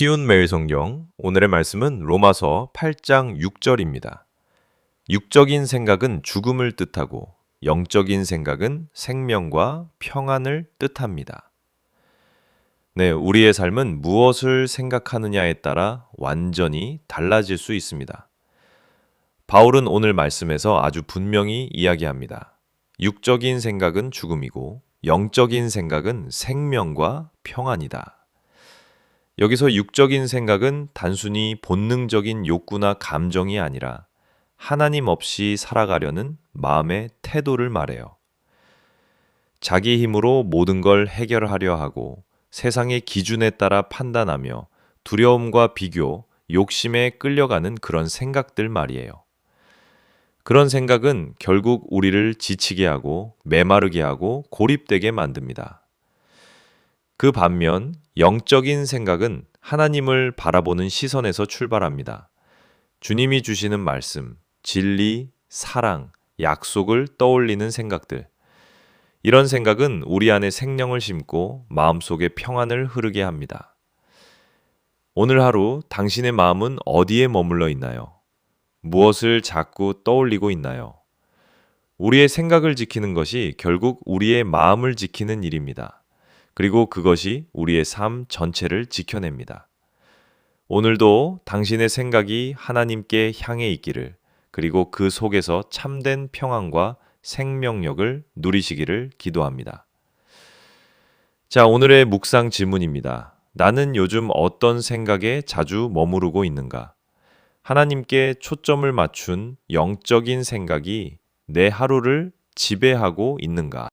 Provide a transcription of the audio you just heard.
쉬운 매일 성경 오늘의 말씀은 로마서 8장 6절입니다. 육적인 생각은 죽음을 뜻하고 영적인 생각은 생명과 평안을 뜻합니다. 네, 우리의 삶은 무엇을 생각하느냐에 따라 완전히 달라질 수 있습니다. 바울은 오늘 말씀에서 아주 분명히 이야기합니다. 육적인 생각은 죽음이고 영적인 생각은 생명과 평안이다. 여기서 육적인 생각은 단순히 본능적인 욕구나 감정이 아니라 하나님 없이 살아가려는 마음의 태도를 말해요. 자기 힘으로 모든 걸 해결하려 하고 세상의 기준에 따라 판단하며 두려움과 비교, 욕심에 끌려가는 그런 생각들 말이에요. 그런 생각은 결국 우리를 지치게 하고 메마르게 하고 고립되게 만듭니다. 그 반면 영적인 생각은 하나님을 바라보는 시선에서 출발합니다. 주님이 주시는 말씀, 진리, 사랑, 약속을 떠올리는 생각들. 이런 생각은 우리 안에 생명을 심고 마음속에 평안을 흐르게 합니다. 오늘 하루 당신의 마음은 어디에 머물러 있나요? 무엇을 자꾸 떠올리고 있나요? 우리의 생각을 지키는 것이 결국 우리의 마음을 지키는 일입니다. 그리고 그것이 우리의 삶 전체를 지켜냅니다. 오늘도 당신의 생각이 하나님께 향해 있기를, 그리고 그 속에서 참된 평안과 생명력을 누리시기를 기도합니다. 자, 오늘의 묵상 질문입니다. 나는 요즘 어떤 생각에 자주 머무르고 있는가? 하나님께 초점을 맞춘 영적인 생각이 내 하루를 지배하고 있는가?